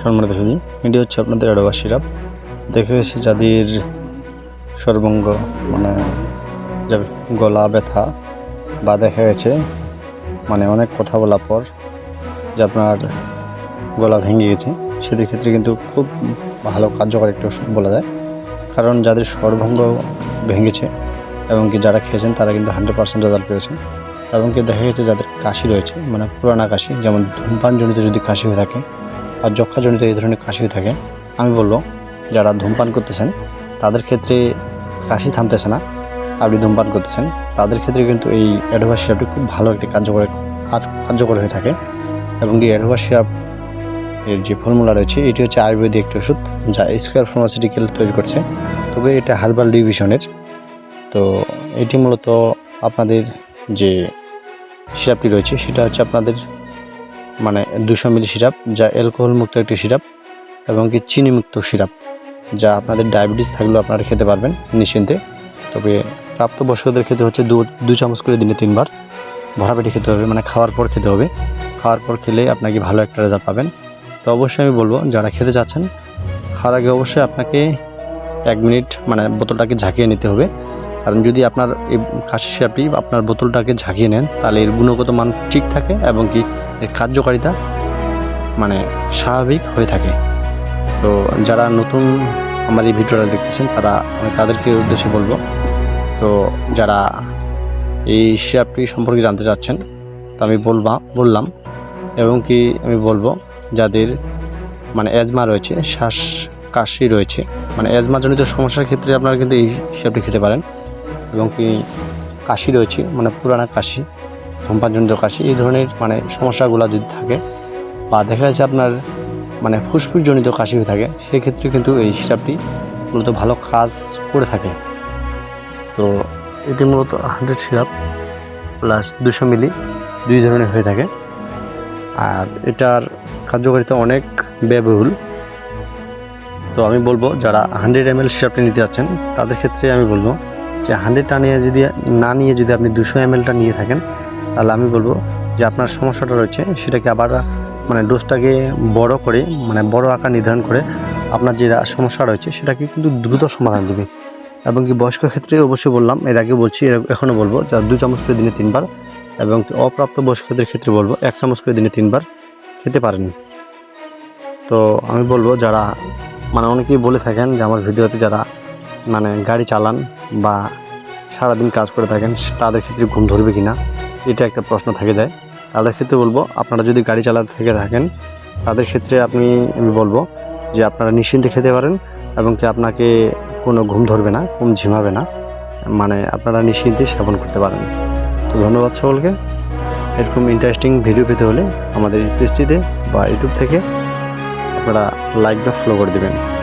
সম্মানিত শুধু এটি হচ্ছে আপনাদের অ্যাডোবা সিরাপ। দেখে গেছে যাদের সর্বঙ্গ মানে যা গলা ব্যথা বা দেখা গেছে মানে অনেক কথা বলার পর যে আপনার গলা ভেঙে গেছে, সেদের ক্ষেত্রে কিন্তু খুব ভালো কার্যকর একটা ওষুধ বলা যায়। কারণ যাদের সর্বঙ্গ ভেঙেছে এবং কি যারা খেয়েছেন, তারা কিন্তু হান্ড্রেড পার্সেন্ট রেজাল্ট পেয়েছেন। এবং কি দেখা গেছে যাদের কাশি রয়েছে মানে পুরানা কাশি, যেমন ধূমপানজনিত যদি কাশি হয়ে থাকে আর যক্ষাজনিত এই ধরনের কাশি হয়ে থাকে, আমি বলব যারা ধূমপান করতেছেন, তাদের ক্ষেত্রে কাশি থামতেছে না। আপনি ধূমপান করতেছেন, তাদের ক্ষেত্রে কিন্তু এই অ্যাডোভা সিরাপটি খুব ভালো একটি কার্যকর কার্যকর হয়ে থাকে। এবং এই অ্যাডোভা সিরাপ এর যে ফর্মুলা রয়েছে, এটি হচ্ছে আয়ুর্বেদিক একটি ওষুধ, যা স্কোয়ার ফার্মাসিউটিক্যাল তৈরি করছে। তবে এটা হার্বাল ডিভিশনের। তো এটি মূলত আপনাদের যে সিরাপটি রয়েছে, সেটা হচ্ছে আপনাদের মানে দুশো মিলি সিরাপ, যা অ্যালকোহল মুক্ত একটি সিরাপ এবং কি চিনি মুক্ত সিরাপ, যা আপনাদের ডায়াবেটিস থাকলেও আপনারা খেতে পারবেন নিশ্চিন্তে। তবে প্রাপ্তবয়স্কদের ক্ষেত্রে হচ্ছে দু দু চামচ করে দিনে তিনবার। ভরা পেটে খেতে হবে মানে খাওয়ার পর খেতে হবে। খাওয়ার পর খেলে আপনাকে ভালো একটা রেজাল্ট পাবেন। তো অবশ্যই আমি বলব, যারা খেতে চাচ্ছেন, খাওয়ার আগে অবশ্যই আপনাকে এক মিনিট মানে বোতলটাকে ঝাঁকিয়ে নিতে হবে। কারণ যদি আপনার এই কাশি সিরাপটি আপনার বোতলটাকে ঝাঁকিয়ে নেন, তাহলে এর গুণগত মান ঠিক থাকে এবং কি এর কার্যকারিতা মানে স্বাভাবিক হয়ে থাকে। তো যারা নতুন আমার এই ভিডিওটা দেখতেছেন, তারা আমি তাদেরকে উদ্দেশ্যে বলব, তো যারা এই সিরাপটি সম্পর্কে জানতে চাচ্ছেন, তো আমি বলবা, বললাম এবং কি আমি বলব, যাদের মানে অ্যাজমা রয়েছে, শ্বাস কাশি রয়েছে মানে অ্যাজমাজনিত সমস্যার ক্ষেত্রে আপনারা কিন্তু এই সিরাপটি খেতে পারেন। এবং কি কাশি রয়েছে মানে পুরানা কাশি, ধূমপানজনিত কাশি, এই ধরনের মানে সমস্যাগুলো যদি থাকে বা দেখা যাচ্ছে আপনার মানে ফুসফুসজনিত কাশি হয়ে থাকে, সেক্ষেত্রে কিন্তু এই হিসাবটি মূলত ভালো কাজ করে থাকে। তো এটি মূলত হান্ড্রেড সিরাপ প্লাস দুশো মিলি, দুই ধরনের হয়ে থাকে। আর এটার কার্যকারিতা অনেক ব্যয়বহুল। তো আমি বলব, যারা হান্ড্রেড এম এল সিরাপটি নিতে যাচ্ছেন, তাদের ক্ষেত্রে আমি বলব যে হান্ড্রেডটা নিয়ে যদি না নিয়ে যদি আপনি দুশো এম নিয়ে থাকেন, তাহলে আমি বলব যে আপনার সমস্যাটা রয়েছে, সেটাকে আবার মানে ডোজটাকে বড় করে মানে বড় আকার নির্ধারণ করে আপনার যে সমস্যা রয়েছে, সেটাকে কিন্তু দ্রুত সমাধান দেবে। এবং কি বয়স্ক ক্ষেত্রে অবশ্যই বললাম, এর আগে বলছি এখনও বলব, যা দু চামচ করে দিনে তিনবার এবং অপ্রাপ্ত বয়স্কদের ক্ষেত্রে বলব, এক চামচ করে দিনে তিনবার খেতে পারেন। তো আমি বলব, যারা মানে অনেকেই বলে থাকেন যে আমার ভিডিওতে যারা মানে গাড়ি চালান বা সারাদিন কাজ করে থাকেন, তাদের ক্ষেত্রে ঘুম ধরবে কি না এটা একটা প্রশ্ন থেকে যায়। তাদের ক্ষেত্রে বলব, আপনারা যদি গাড়ি চালাতে থেকে থাকেন, তাদের ক্ষেত্রে আপনি, আমি বলব যে আপনারা নিশ্চিন্তে খেতে পারেন এবং কি আপনাকে কোনো ঘুম ধরবে না, ঘুম ঝিমাবে না। মানে আপনারা নিশ্চিন্তে সেবন করতে পারেন। তো ধন্যবাদ সকলকে। এরকম ইন্টারেস্টিং ভিডিও পেতে হলে আমাদের পেজটিতে বা ইউটিউব থেকে আপনারা লাইক বা ফলো করে দেবেন।